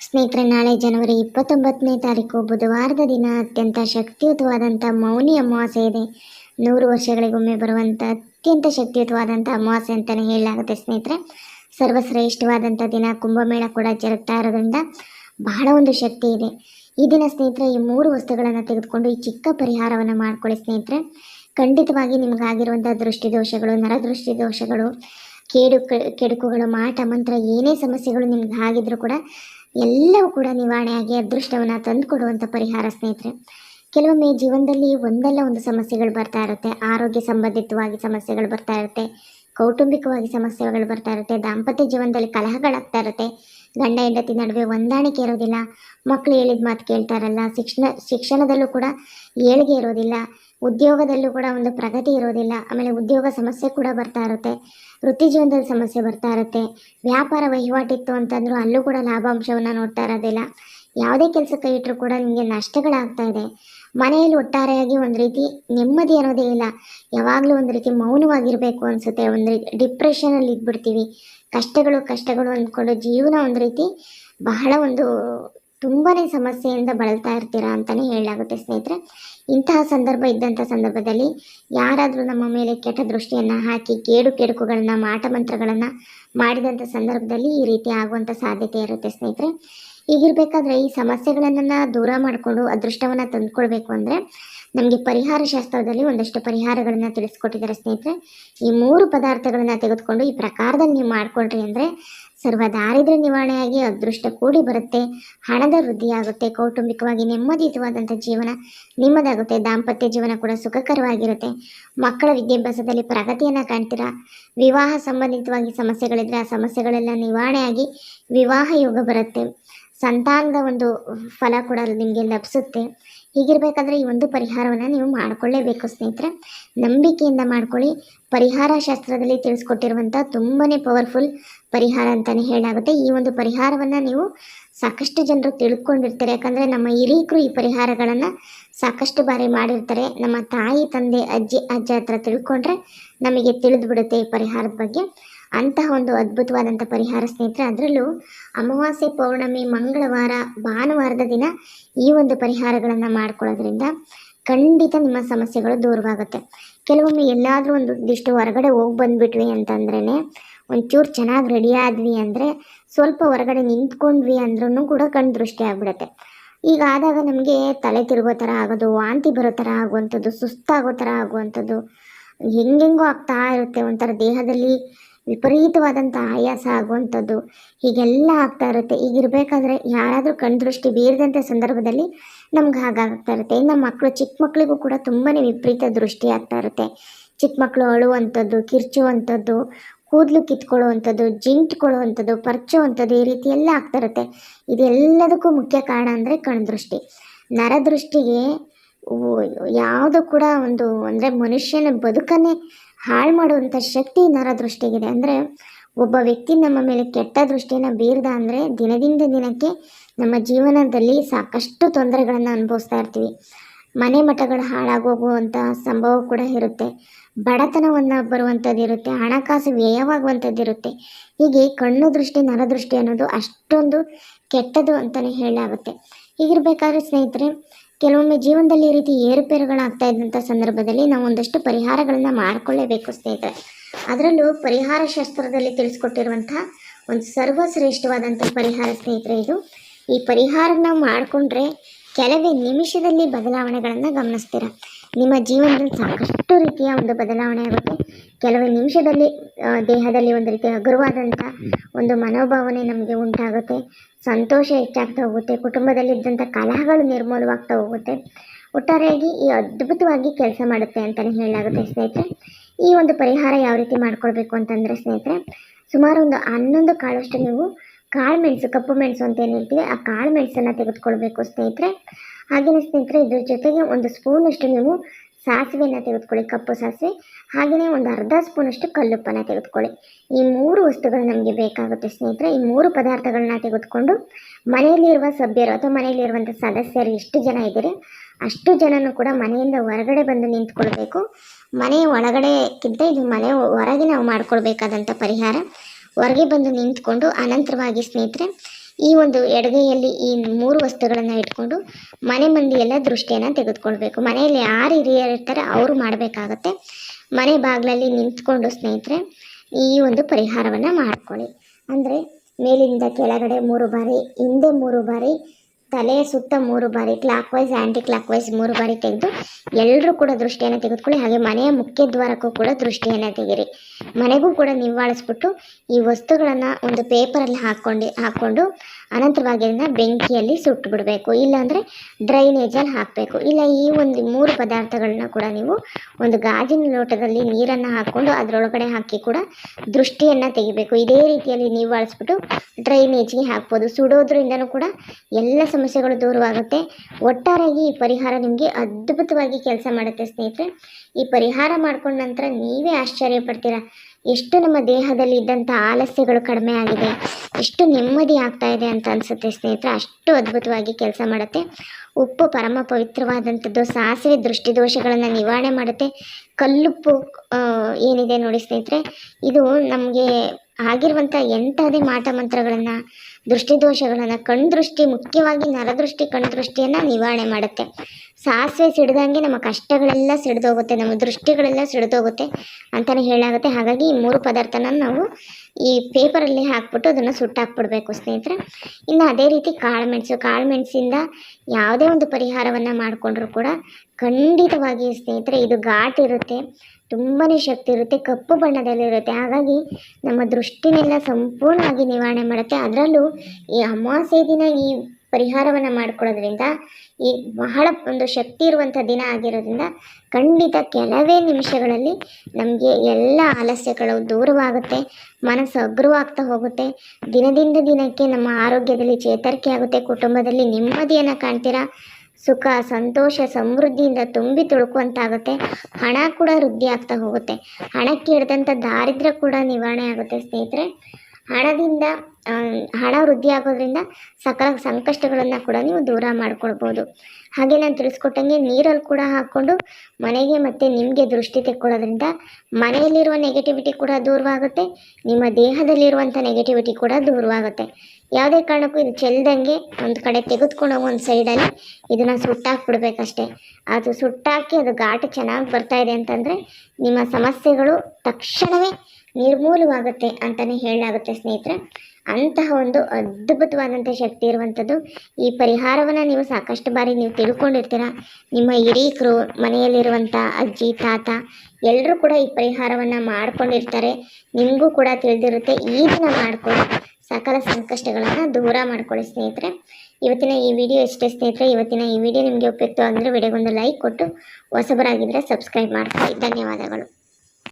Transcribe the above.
ಸ್ನೇಹಿತರೆ, ನಾಳೆ ಜನವರಿ ಇಪ್ಪತ್ತೊಂಬತ್ತನೇ ತಾರೀಕು ಬುಧವಾರದ ದಿನ ಅತ್ಯಂತ ಶಕ್ತಿಯುತವಾದಂಥ ಮೌನಿ ಅಮಾವಾಸ್ಯೆ ಇದೆ. ನೂರು ವರ್ಷಗಳಿಗೊಮ್ಮೆ ಬರುವಂಥ ಅತ್ಯಂತ ಶಕ್ತಿಯುತವಾದಂಥ ಅಮಾವಾಸ್ಯೆ ಅಂತಲೇ ಹೇಳಲಾಗುತ್ತೆ ಸ್ನೇಹಿತರೆ. ಸರ್ವಶ್ರೇಷ್ಠವಾದಂಥ ದಿನ ಕುಂಭಮೇಳ ಕೂಡ ಜರುಗ್ತಾ ಇರೋದ್ರಿಂದ ಬಹಳ ಒಂದು ಶಕ್ತಿ ಇದೆ. ಈ ದಿನ ಸ್ನೇಹಿತರೆ, ಈ ಮೂರು ವಸ್ತುಗಳನ್ನು ತೆಗೆದುಕೊಂಡು ಈ ಚಿಕ್ಕ ಪರಿಹಾರವನ್ನು ಮಾಡ್ಕೊಳ್ಳಿ ಸ್ನೇಹಿತರೆ. ಖಂಡಿತವಾಗಿ ನಿಮಗಾಗಿರುವಂಥ ದೃಷ್ಟಿ ದೋಷಗಳು ನರದೃಷ್ಟಿ ದೋಷಗಳು ಕೇಡು ಕೆಡುಕುಗಳು, ಮಾಟ, ಮಂತ್ರ ಏನೇ ಸಮಸ್ಯೆಗಳು ನಿಮ್ಗೆ ಆಗಿದ್ರು ಕೂಡ ಎಲ್ಲವೂ ಕೂಡ ನಿವಾರಣೆಯಾಗಿ ಅದೃಷ್ಟವನ್ನು ತಂದುಕೊಡುವಂಥ ಪರಿಹಾರ ಸ್ನೇಹಿತರೆ. ಕೆಲವೊಮ್ಮೆ ಜೀವನದಲ್ಲಿ ಒಂದಲ್ಲ ಒಂದು ಸಮಸ್ಯೆಗಳು ಬರ್ತಾ ಇರುತ್ತೆ. ಆರೋಗ್ಯ ಸಂಬಂಧಿತವಾಗಿ ಸಮಸ್ಯೆಗಳು ಬರ್ತಾ ಇರುತ್ತೆ. ಕೌಟುಂಬಿಕವಾಗಿ ಸಮಸ್ಯೆಗಳು ಬರ್ತಾ ಇರುತ್ತೆ. ದಾಂಪತ್ಯ ಜೀವನದಲ್ಲಿ ಕಲಹಗಳಾಗ್ತಾ ಇರುತ್ತೆ. ಗಂಡ ಹೆಂಡತಿ ನಡುವೆ ಹೊಂದಾಣಿಕೆ ಇರೋದಿಲ್ಲ. ಮಕ್ಕಳು ಹೇಳಿದ ಮಾತು ಕೇಳ್ತಾ ಇರಲ್ಲ. ಶಿಕ್ಷಣ, ಶಿಕ್ಷಣದಲ್ಲೂ ಕೂಡ ಏಳಿಗೆ ಇರೋದಿಲ್ಲ. ಉದ್ಯೋಗದಲ್ಲೂ ಕೂಡ ಒಂದು ಪ್ರಗತಿ ಇರೋದಿಲ್ಲ. ಆಮೇಲೆ ಉದ್ಯೋಗ ಸಮಸ್ಯೆ ಕೂಡ ಬರ್ತಾ ಇರುತ್ತೆ. ವೃತ್ತಿ ಜೀವನದಲ್ಲಿ ಸಮಸ್ಯೆ ಬರ್ತಾ ಇರುತ್ತೆ. ವ್ಯಾಪಾರ ವಹಿವಾಟಿತ್ತು ಅಂತಂದ್ರೂ ಅಲ್ಲೂ ಕೂಡ ಲಾಭಾಂಶವನ್ನು ನೋಡ್ತಾ ಇರೋದಿಲ್ಲ. ಯಾವುದೇ ಕೆಲಸ ಕೈ ಇಟ್ಟರೂ ಕೂಡ ನಿಮಗೆ ನಷ್ಟಗಳಾಗ್ತಾ ಇದೆ. ಮನೆಯಲ್ಲಿ ಒಟ್ಟಾರೆಯಾಗಿ ಒಂದು ರೀತಿ ನೆಮ್ಮದಿ ಅನ್ನೋದೇ ಇಲ್ಲ. ಯಾವಾಗಲೂ ಒಂದು ರೀತಿ ಮೌನವಾಗಿರಬೇಕು ಅನಿಸುತ್ತೆ. ಒಂದು ರೀತಿ ಡಿಪ್ರೆಷನಲ್ಲಿ ಇದ್ಬಿಡ್ತೀವಿ. ಕಷ್ಟಗಳು ಕಷ್ಟಗಳು ಅಂದ್ಕೊಂಡು ಜೀವನ ಒಂದು ರೀತಿ ಬಹಳ ಒಂದು ತುಂಬಾ ಸಮಸ್ಯೆಯಿಂದ ಬಳಲ್ತಾ ಇರ್ತೀರಾ ಅಂತಲೇ ಹೇಳಲಾಗುತ್ತೆ ಸ್ನೇಹಿತರೆ. ಇಂತಹ ಸಂದರ್ಭ ಇದ್ದಂಥ ಸಂದರ್ಭದಲ್ಲಿ ಯಾರಾದರೂ ನಮ್ಮ ಮೇಲೆ ಕೆಟ್ಟ ದೃಷ್ಟಿಯನ್ನು ಹಾಕಿ ಕೇಡು ಕೆಡುಕುಗಳನ್ನ, ಮಾಟ ಮಂತ್ರಗಳನ್ನು ಮಾಡಿದಂಥ ಸಂದರ್ಭದಲ್ಲಿ ಈ ರೀತಿ ಆಗುವಂಥ ಸಾಧ್ಯತೆ ಇರುತ್ತೆ ಸ್ನೇಹಿತರೆ. ಈಗಿರಬೇಕಾದ್ರೆ ಈ ಸಮಸ್ಯೆಗಳನ್ನು ದೂರ ಮಾಡಿಕೊಂಡು ಅದೃಷ್ಟವನ್ನು ತಂದುಕೊಳ್ಬೇಕು ಅಂದರೆ ನಮಗೆ ಪರಿಹಾರ ಶಾಸ್ತ್ರದಲ್ಲಿ ಒಂದಷ್ಟು ಪರಿಹಾರಗಳನ್ನು ತಿಳಿಸ್ಕೊಟ್ಟಿದ್ದಾರೆ ಸ್ನೇಹಿತರೆ. ಈ ಮೂರು ಪದಾರ್ಥಗಳನ್ನು ತೆಗೆದುಕೊಂಡು ಈ ಪ್ರಕಾರದಲ್ಲಿ ನೀವು ಮಾಡಿಕೊಂಡ್ರಿ ಅಂದರೆ ಸರ್ವ ದಾರಿದ್ರ್ಯ ನಿವಾರಣೆಯಾಗಿ ಅದೃಷ್ಟ ಕೂಡಿ ಬರುತ್ತೆ. ಹಣದ ವೃದ್ಧಿಯಾಗುತ್ತೆ. ಕೌಟುಂಬಿಕವಾಗಿ ನೆಮ್ಮದಿಯುತವಾದಂಥ ಜೀವನ, ನಿಮ್ಮದಾಗುತ್ತೆ. ದಾಂಪತ್ಯ ಜೀವನ ಕೂಡ ಸುಖಕರವಾಗಿರುತ್ತೆ. ಮಕ್ಕಳ ವಿದ್ಯಾಭ್ಯಾಸದಲ್ಲಿ ಪ್ರಗತಿಯನ್ನು ಕಾಣ್ತೀರಾ? ವಿವಾಹ ಸಂಬಂಧಿತವಾಗಿ ಸಮಸ್ಯೆಗಳಿದ್ರೆ ಆ ಸಮಸ್ಯೆಗಳೆಲ್ಲ ನಿವಾರಣೆಯಾಗಿ ವಿವಾಹ ಯೋಗ ಬರುತ್ತೆ. ಸಂತಾನದ ಒಂದು ಫಲ ಕೂಡ ನಿಮಗೆ ಲಭಿಸುತ್ತೆ. ಹೀಗಿರಬೇಕಾದ್ರೆ ಈ ಒಂದು ಪರಿಹಾರವನ್ನು ನೀವು ಮಾಡಿಕೊಳ್ಳೇಬೇಕು ಸ್ನೇಹಿತರೆ. ನಂಬಿಕೆಯಿಂದ ಮಾಡ್ಕೊಳ್ಳಿ. ಪರಿಹಾರ ಶಾಸ್ತ್ರದಲ್ಲಿ ತಿಳಿಸ್ಕೊಟ್ಟಿರುವಂಥ ತುಂಬಾ ಪವರ್ಫುಲ್ ಪರಿಹಾರ ಅಂತಲೇ ಹೇಳಾಗುತ್ತೆ ಈ ಒಂದು ಪರಿಹಾರವನ್ನು ನೀವು ಸಾಕಷ್ಟು ಜನರು ತಿಳ್ಕೊಂಡಿರ್ತಾರೆ. ಯಾಕಂದರೆ ನಮ್ಮ ಹಿರೀಕರು ಈ ಪರಿಹಾರಗಳನ್ನು ಸಾಕಷ್ಟು ಬಾರಿ ಮಾಡಿರ್ತಾರೆ. ನಮ್ಮ ತಾಯಿ, ತಂದೆ, ಅಜ್ಜಿ, ಅಜ್ಜ ಹತ್ರ ತಿಳ್ಕೊಂಡ್ರೆ ನಮಗೆ ತಿಳಿದು ಬಿಡುತ್ತೆ ಈ ಪರಿಹಾರದ ಬಗ್ಗೆ. ಅಂತಹ ಒಂದು ಅದ್ಭುತವಾದಂಥ ಪರಿಹಾರ ಸ್ನೇಹಿತರೆ, ಅದರಲ್ಲೂ ಅಮಾವಾಸ್ಯೆ ಪೌರ್ಣಮಿ, ಮಂಗಳವಾರ, ಭಾನುವಾರದ ದಿನ ಈ ಒಂದು ಪರಿಹಾರಗಳನ್ನು ಮಾಡ್ಕೊಳ್ಳೋದ್ರಿಂದ ಖಂಡಿತ ನಿಮ್ಮ ಸಮಸ್ಯೆಗಳು ದೂರವಾಗುತ್ತೆ. ಕೆಲವೊಮ್ಮೆ ಎಲ್ಲಾದರೂ ಒಂದು ಇಷ್ಟು ಹೊರಗಡೆ ಹೋಗಿ ಬಂದುಬಿಟ್ವಿ ಅಂತಂದ್ರೇ ಒಂಚೂರು ಚೆನ್ನಾಗಿ ರೆಡಿ ಆದ್ವಿ ಅಂದರೆ ಸ್ವಲ್ಪ ಹೊರಗಡೆ ನಿಂತ್ಕೊಂಡ್ವಿ ಅಂದ್ರೂ ಕೂಡ ಕಣ್ಣು ದೃಷ್ಟಿ ಆಗ್ಬಿಡುತ್ತೆ. ಈಗ ಆದಾಗ ನಮಗೆ ತಲೆ ತಿರುಗೋ ಥರ ಆಗೋದು, ವಾಂತಿ ಬರೋ ಥರ ಆಗುವಂಥದ್ದು, ಸುಸ್ತಾಗೋ ಥರ ಆಗುವಂಥದ್ದು, ಹೆಂಗೆಂಗೋ ಆಗ್ತಾ ಇರುತ್ತೆ ಒಂಥರ ದೇಹದಲ್ಲಿ ವಿಪರೀತವಾದಂಥ ಆಯಾಸ ಆಗುವಂಥದ್ದು ಹೀಗೆಲ್ಲ ಆಗ್ತಾ ಇರುತ್ತೆ. ಈಗಿರಬೇಕಾದ್ರೆ ಯಾರಾದರೂ ಕಣ್ದೃಷ್ಟಿ ಬೀರದಂಥ ಸಂದರ್ಭದಲ್ಲಿ ನಮ್ಗೆ ಹಾಗಾಗ್ತಾ ಇರುತ್ತೆ. ಇನ್ನು ಮಕ್ಕಳು ಚಿಕ್ಕ ಮಕ್ಕಳಿಗೂ ಕೂಡ ತುಂಬಾ ವಿಪರೀತ ದೃಷ್ಟಿ ಆಗ್ತಾ ಇರುತ್ತೆ. ಚಿಕ್ಕ ಮಕ್ಕಳು ಅಳುವಂಥದ್ದು, ಕಿರ್ಚುವಂಥದ್ದು, ಕೂದಲು ಕಿತ್ಕೊಳ್ಳುವಂಥದ್ದು, ಜಿಂಟ್ಕೊಳ್ಳುವಂಥದ್ದು, ಪರ್ಚುವಂಥದ್ದು ಈ ರೀತಿ ಎಲ್ಲ ಆಗ್ತಾ ಇರುತ್ತೆ. ಇದೆಲ್ಲದಕ್ಕೂ ಮುಖ್ಯ ಕಾರಣ ಅಂದರೆ ಕಣ್ದೃಷ್ಟಿ. ನರದೃಷ್ಟಿಗೆ ಯಾವುದು ಕೂಡ ಒಂದು, ಅಂದರೆ ಮನುಷ್ಯನ ಬದುಕನ್ನೇ ಹಾಳು ಮಾಡುವಂಥ ಶಕ್ತಿ ನರದೃಷ್ಟಿಗಿದೆ ಅಂದರೆ ಒಬ್ಬ ವ್ಯಕ್ತಿ ನಮ್ಮ ಮೇಲೆ ಕೆಟ್ಟ ದೃಷ್ಟಿಯನ್ನು ಬೀರ್ದ ಅಂದರೆ ದಿನದಿಂದ ದಿನಕ್ಕೆ ನಮ್ಮ ಜೀವನದಲ್ಲಿ ಸಾಕಷ್ಟು ತೊಂದರೆಗಳನ್ನು ಅನುಭವಿಸ್ತಾ ಇರ್ತೀವಿ. ಮನೆ ಮಠಗಳು ಹಾಳಾಗೋಗುವಂಥ ಸಂಭವ ಕೂಡ ಇರುತ್ತೆ. ಬಡತನವನ್ನು ಬರುವಂಥದ್ದು ಇರುತ್ತೆ. ಹಣಕಾಸು ವ್ಯಯವಾಗುವಂಥದ್ದು ಇರುತ್ತೆ. ಹೀಗೆ ಕಣ್ಣು ದೃಷ್ಟಿ ನರದೃಷ್ಟಿ ಅನ್ನೋದು ಅಷ್ಟೊಂದು ಕೆಟ್ಟದು ಅಂತಲೇ ಹೇಳಲಾಗುತ್ತೆ. ಹೀಗಿರಬೇಕಾದ್ರೆ ಸ್ನೇಹಿತರೆ ಕೆಲವೊಮ್ಮೆ ಜೀವನದಲ್ಲಿ ಈ ರೀತಿ ಏರುಪೇರುಗಳಾಗ್ತಾ ಇದ್ದಂಥ ಸಂದರ್ಭದಲ್ಲಿ ನಾವು ಒಂದಷ್ಟು ಪರಿಹಾರಗಳನ್ನ ಮಾಡಿಕೊಳ್ಳೇಬೇಕು, ಸ್ನೇಹಿತರೆ. ಅದರಲ್ಲೂ ಪರಿಹಾರ ಶಾಸ್ತ್ರದಲ್ಲಿ ತಿಳಿಸ್ಕೊಟ್ಟಿರುವಂಥ ಒಂದು ಸರ್ವಶ್ರೇಷ್ಠವಾದಂಥ ಪರಿಹಾರ, ಸ್ನೇಹಿತರೆ, ಇದು. ಈ ಪರಿಹಾರನ ಮಾಡಿಕೊಂಡ್ರೆ ಕೆಲವೇ ನಿಮಿಷದಲ್ಲಿ ಬದಲಾವಣೆಗಳನ್ನು ಗಮನಿಸ್ತೀರ? ನಿಮ್ಮ ಜೀವನದಲ್ಲಿ ಸಾಕಷ್ಟು ರೀತಿಯ ಒಂದು ಬದಲಾವಣೆ ಆಗುತ್ತೆ. ಕೆಲವೇ ನಿಮಿಷದಲ್ಲಿ ದೇಹದಲ್ಲಿ ಒಂದು ರೀತಿಯ ಹಗುರವಾದಂಥ ಒಂದು ಮನೋಭಾವನೆ ನಮಗೆ ಉಂಟಾಗುತ್ತೆ. ಸಂತೋಷ ಹೆಚ್ಚಾಗ್ತಾ ಹೋಗುತ್ತೆ. ಕುಟುಂಬದಲ್ಲಿ ಇದ್ದಂಥ ಕಲಹಗಳು ನಿರ್ಮೂಲವಾಗ್ತಾ ಹೋಗುತ್ತೆ. ಒಟ್ಟಾರೆಯಾಗಿ ಈ ಅದ್ಭುತವಾಗಿ ಕೆಲಸ ಮಾಡುತ್ತೆ ಅಂತಲೇ ಹೇಳಲಾಗುತ್ತೆ ಸ್ನೇಹಿತರೆ. ಈ ಒಂದು ಪರಿಹಾರ ಯಾವ ರೀತಿ ಮಾಡ್ಕೊಳ್ಬೇಕು ಅಂತಂದರೆ ಸ್ನೇಹಿತರೆ, ಸುಮಾರು ಒಂದು ಹನ್ನೊಂದು ಕಾಳಷ್ಟು ನೀವು ಕಾಳು ಮೆಣಸು, ಕಪ್ಪು ಮೆಣಸು ಅಂತ ಏನು ಹೇಳ್ತೀವಿ, ಆ ಕಾಳು ಮೆಣಸನ್ನು ತೆಗೆದುಕೊಳ್ಬೇಕು ಸ್ನೇಹಿತರೆ. ಹಾಗೆಯೇ ಸ್ನೇಹಿತರೆ, ಇದ್ರ ಜೊತೆಗೆ ಒಂದು ಸ್ಪೂನಷ್ಟು ನೀವು ಸಾಸಿವೆಯನ್ನು ತೆಗೆದುಕೊಳ್ಳಿ, ಕಪ್ಪು ಸಾಸಿವೆ. ಹಾಗೆಯೇ ಒಂದು ಅರ್ಧ ಸ್ಪೂನಷ್ಟು ಕಲ್ಲುಪ್ಪನ್ನು ತೆಗೆದುಕೊಳ್ಳಿ. ಈ ಮೂರು ವಸ್ತುಗಳು ನಮಗೆ ಬೇಕಾಗುತ್ತೆ ಸ್ನೇಹಿತರೆ. ಈ ಮೂರು ಪದಾರ್ಥಗಳನ್ನ ತೆಗೆದುಕೊಂಡು ಮನೆಯಲ್ಲಿರುವ ಸಭ್ಯರು ಅಥವಾ ಮನೆಯಲ್ಲಿರುವಂಥ ಸದಸ್ಯರು ಎಷ್ಟು ಜನ ಇದ್ದೀರಿ, ಅಷ್ಟು ಜನನೂ ಕೂಡ ಮನೆಯಿಂದ ಹೊರಗಡೆ ಬಂದು ನಿಂತ್ಕೊಳ್ಬೇಕು. ಮನೆಯ ಒಳಗಡೆಕ್ಕಿಂತ ಇದು ಮನೆ ಹೊರಗೆ ನಾವು ಮಾಡ್ಕೊಳ್ಬೇಕಾದಂಥ ಪರಿಹಾರ. ಹೊರಗೆ ಬಂದು ನಿಂತ್ಕೊಂಡು ಅನಂತರವಾಗಿ ಸ್ನೇಹಿತರೆ, ಈ ಒಂದು ಎಡಗೈಯಲ್ಲಿ ಈ ಮೂರು ವಸ್ತುಗಳನ್ನು ಇಟ್ಕೊಂಡು ಮನೆ ಮಂದಿ ಎಲ್ಲ ದೃಷ್ಟಿಯನ್ನು ತೆಗೆದುಕೊಳ್ಬೇಕು. ಮನೆಯಲ್ಲಿ ಯಾರು ಹಿರಿಯರು ಇರ್ತಾರೆ ಅವರು ಮಾಡಬೇಕಾಗತ್ತೆ. ಮನೆ ಬಾಗಿಲಲ್ಲಿ ನಿಂತ್ಕೊಂಡು ಸ್ನೇಹಿತರೆ, ಈ ಒಂದು ಪರಿಹಾರವನ್ನು ಮಾಡ್ಕೊಳ್ಳಿ. ಅಂದರೆ ಮೇಲಿಂದ ಕೆಳಗಡೆ ಮೂರು ಬಾರಿ, ಹಿಂದೆ ಮೂರು ಬಾರಿ ತಲೆ ಸುತ್ತ ಮೂರು ಬಾರಿ clockwise anticlockwise ಮೂರು ಬಾರಿ ತೆಗೆದು ಎಲ್ಲರೂ ಕೂಡ ದೃಷ್ಟಿಯನ್ನು ತೆಗೆದುಕೊಳ್ಳಿ. ಹಾಗೆ ಮನೆಯ ಮುಖ್ಯ ದ್ವಾರಕ್ಕೂ ಕೂಡ ದೃಷ್ಟಿಯನ್ನು ತೆಗೀರಿ ಮನೆಗೂ ಕೂಡ ನಿವಾಳಿಸ್ಬಿಟ್ಟು ಈ ವಸ್ತುಗಳನ್ನು ಒಂದು ಪೇಪರಲ್ಲಿ ಹಾಕ್ಕೊಂಡು ಹಾಕ್ಕೊಂಡು ಅನಂತರವಾಗಿ ಅದನ್ನು ಬೆಂಕಿಯಲ್ಲಿ ಸುಟ್ಟು ಬಿಡಬೇಕು ಇಲ್ಲಾಂದರೆ ಡ್ರೈನೇಜಲ್ಲಿ ಹಾಕಬೇಕು. ಇಲ್ಲ ಈ ಒಂದು ಮೂರು ಪದಾರ್ಥಗಳನ್ನ ಕೂಡ ನೀವು ಒಂದು ಗಾಜಿನ ಲೋಟದಲ್ಲಿ ನೀರನ್ನು ಹಾಕ್ಕೊಂಡು ಅದರೊಳಗಡೆ ಹಾಕಿ ಕೂಡ ದೃಷ್ಟಿಯನ್ನು ತೆಗಿಬೇಕು. ಇದೇ ರೀತಿಯಲ್ಲಿ ನೀವು ಡ್ರೈನೇಜ್ ಡ್ರೈನೇಜ್ಗೆ ಹಾಕ್ಬೋದು. ಸುಡೋದ್ರಿಂದನೂ ಕೂಡ ಎಲ್ಲ ಸಮಸ್ಯೆಗಳು ದೂರವಾಗುತ್ತೆ. ಒಟ್ಟಾರೆಯಾಗಿ ಈ ಪರಿಹಾರ ನಿಮಗೆ ಅದ್ಭುತವಾಗಿ ಕೆಲಸ ಮಾಡುತ್ತೆ ಸ್ನೇಹಿತರೆ. ಈ ಪರಿಹಾರ ಮಾಡ್ಕೊಂಡ ನಂತರ ನೀವೇ ಆಶ್ಚರ್ಯ ಪಡ್ತೀರಾ? ಎಷ್ಟು ನಮ್ಮ ದೇಹದಲ್ಲಿ ಇದ್ದಂಥ ಆಲಸ್ಯಗಳು ಕಡಿಮೆ ಆಗಿದೆ. ಎಷ್ಟು ನೆಮ್ಮದಿ ಆಗ್ತಾ ಇದೆ ಅಂತ ಅನಿಸುತ್ತೆ ಸ್ನೇಹಿತರೆ. ಅಷ್ಟು ಅದ್ಭುತವಾಗಿ ಕೆಲಸ ಮಾಡುತ್ತೆ. ಉಪ್ಪು ಪರಮ ಪವಿತ್ರವಾದಂಥದ್ದು, ಸಾಸಿವೆ ದೃಷ್ಟಿದೋಷಗಳನ್ನು ನಿವಾರಣೆ ಮಾಡುತ್ತೆ. ಕಲ್ಲುಪ್ಪು ಏನಿದೆ ನೋಡಿ ಸ್ನೇಹಿತರೆ. ಇದು ನಮಗೆ ಆಗಿರುವಂಥ ಎಂಥದೇ ಮಾಟ ಮಂತ್ರಗಳನ್ನು ದೃಷ್ಟಿದೋಷಗಳನ್ನು ಕಣ್ದೃಷ್ಟಿ ಮುಖ್ಯವಾಗಿ ನರದೃಷ್ಟಿ ಕಣ್ದೃಷ್ಟಿಯನ್ನು ನಿವಾರಣೆ ಮಾಡುತ್ತೆ. ಸಾಸಿವೆ ಸಿಡ್ದಂಗೆ ನಮ್ಮ ಕಷ್ಟಗಳೆಲ್ಲ ಸಿಡ್ದೋಗುತ್ತೆ, ನಮ್ಮ ದೃಷ್ಟಿಗಳೆಲ್ಲ ಸಿಡ್ದೋಗುತ್ತೆ ಅಂತಲೇ ಹೇಳಾಗುತ್ತೆ. ಹಾಗಾಗಿ ಈ ಮೂರು ಪದಾರ್ಥನ ನಾವು ಈ ಪೇಪರಲ್ಲಿ ಹಾಕ್ಬಿಟ್ಟು ಅದನ್ನು ಸುಟ್ಟಾಕ್ಬಿಡ್ಬೇಕು ಸ್ನೇಹಿತರೆ. ಇನ್ನು ಅದೇ ರೀತಿ ಕಾಳುಮೆಣಸು ಕಾಳುಮೆಣಸಿಂದ ಯಾವುದೇ ಒಂದು ಪರಿಹಾರವನ್ನು ಮಾಡಿಕೊಂಡ್ರೂ ಕೂಡ ಖಂಡಿತವಾಗಿ ಸ್ನೇಹಿತರೆ ಇದು ಘಾಟ್ ಇರುತ್ತೆ ತುಂಬಾ ಶಕ್ತಿ ಇರುತ್ತೆ, ಕಪ್ಪು ಬಣ್ಣದಲ್ಲಿರುತ್ತೆ ಹಾಗಾಗಿ ನಮ್ಮ ದೃಷ್ಟಿನೆಲ್ಲ ಸಂಪೂರ್ಣವಾಗಿ ನಿವಾರಣೆ ಮಾಡುತ್ತೆ. ಅದರಲ್ಲೂ ಈ ಅಮಾವಾಸ್ಯೆ ದಿನ ಈ ಪರಿಹಾರವನ್ನು ಮಾಡ್ಕೊಳ್ಳೋದ್ರಿಂದ ಈ ಬಹಳ ಒಂದು ಶಕ್ತಿ ಇರುವಂಥ ದಿನ ಆಗಿರೋದ್ರಿಂದ ಖಂಡಿತ ಕೆಲವೇ ನಿಮಿಷಗಳಲ್ಲಿ ನಮಗೆ ಎಲ್ಲ ಆಲಸ್ಯಗಳು ದೂರವಾಗುತ್ತೆ, ಮನಸ್ಸು ಅಗ್ರವಾಗ್ತಾ ಹೋಗುತ್ತೆ. ದಿನದಿಂದ ದಿನಕ್ಕೆ ನಮ್ಮ ಆರೋಗ್ಯದಲ್ಲಿ ಚೇತರಿಕೆ ಆಗುತ್ತೆ, ಕುಟುಂಬದಲ್ಲಿ ನೆಮ್ಮದಿಯನ್ನು ಕಾಣ್ತೀರಾ? ಸುಖ, ಸಂತೋಷ, ಸಮೃದ್ಧಿಯಿಂದ ತುಂಬಿ ತುಳುಕುವಂತಾಗುತ್ತೆ. ಹಣ ಕೂಡ ವೃದ್ಧಿ ಆಗ್ತಾ ಹೋಗುತ್ತೆ. ಹಣಕ್ಕೆ ಹಿಡಿದಂಥ ದಾರಿದ್ರ್ಯ ಕೂಡ ನಿವಾರಣೆ ಆಗುತ್ತೆ ಸ್ನೇಹಿತರೆ. ಹಣದಿಂದ ಹಣ ವೃದ್ಧಿ ಆಗೋದ್ರಿಂದ ಸಕಲ ಸಂಕಷ್ಟಗಳನ್ನು ಕೂಡ ನೀವು ದೂರ ಮಾಡ್ಕೊಳ್ಬೋದು. ಹಾಗೆ ನಾನು ತಿಳಿಸ್ಕೊಟ್ಟಂಗೆ ನೀರಲ್ಲಿ ಕೂಡ ಹಾಕ್ಕೊಂಡು ಮನೆಗೆ ಮತ್ತು ನಿಮಗೆ ದೃಷ್ಟಿ ತೆಕ್ಕೊಳ್ಳೋದ್ರಿಂದ ಮನೆಯಲ್ಲಿರುವ ನೆಗೆಟಿವಿಟಿ ಕೂಡ ದೂರವಾಗುತ್ತೆ, ನಿಮ್ಮ ದೇಹದಲ್ಲಿರುವಂಥ ನೆಗೆಟಿವಿಟಿ ಕೂಡ ದೂರವಾಗುತ್ತೆ. ಯಾವುದೇ ಕಾರಣಕ್ಕೂ ಇದು ಚೆಲ್ದಂಗೆ ಒಂದು ಕಡೆ ತೆಗೆದುಕೊಂಡು ಹೋಗೋ ಒಂದು ಸೈಡಲ್ಲಿ ಇದನ್ನು ಸುಟ್ಟಾಕ್ಬಿಡ್ಬೇಕಷ್ಟೆ. ಅದು ಸುಟ್ಟಾಕಿ ಅದು ಘಾಟ ಚೆನ್ನಾಗಿ ಬರ್ತಾ ಇದೆ ಅಂತಂದರೆ ನಿಮ್ಮ ಸಮಸ್ಯೆಗಳು ತಕ್ಷಣವೇ ನಿರ್ಮೂಲವಾಗುತ್ತೆ ಅಂತಲೇ ಹೇಳಲಾಗುತ್ತೆ ಸ್ನೇಹಿತರೆ. ಅಂತಹ ಒಂದು ಅದ್ಭುತವಾದಂಥ ಶಕ್ತಿ ಇರುವಂಥದ್ದು ಈ ಪರಿಹಾರವನ್ನು ನೀವು ಸಾಕಷ್ಟು ಬಾರಿ ನೀವು ತಿಳ್ಕೊಂಡಿರ್ತೀರ. ನಿಮ್ಮ ಹಿರೀಕರು, ಮನೆಯಲ್ಲಿರುವಂಥ ಅಜ್ಜಿ, ತಾತ ಎಲ್ಲರೂ ಕೂಡ ಈ ಪರಿಹಾರವನ್ನು ಮಾಡ್ಕೊಂಡಿರ್ತಾರೆ. ನಿಮಗೂ ಕೂಡ ತಿಳಿದಿರುತ್ತೆ. ಈ ದಿನ ಮಾಡಿಕೊಂಡು ಸಕಲ ಸಂಕಷ್ಟಗಳನ್ನು ದೂರ ಮಾಡ್ಕೊಳ್ಳಿ ಸ್ನೇಹಿತರೆ. ಇವತ್ತಿನ ಈ ವಿಡಿಯೋ ಎಷ್ಟೇ ಸ್ನೇಹಿತರೆ. ಇವತ್ತಿನ ಈ ವಿಡಿಯೋ ನಿಮಗೆ ಉಪಯುಕ್ತವಾಗಿದ್ದರೆ ವಿಡಿಯೋಗೊಂದು ಲೈಕ್ ಕೊಟ್ಟು ಹೊಸಬರಾಗಿದ್ದರೆ ಸಬ್ಸ್ಕ್ರೈಬ್ ಮಾಡ್ಕೊಳ್ಳಿ. ಧನ್ಯವಾದಗಳು.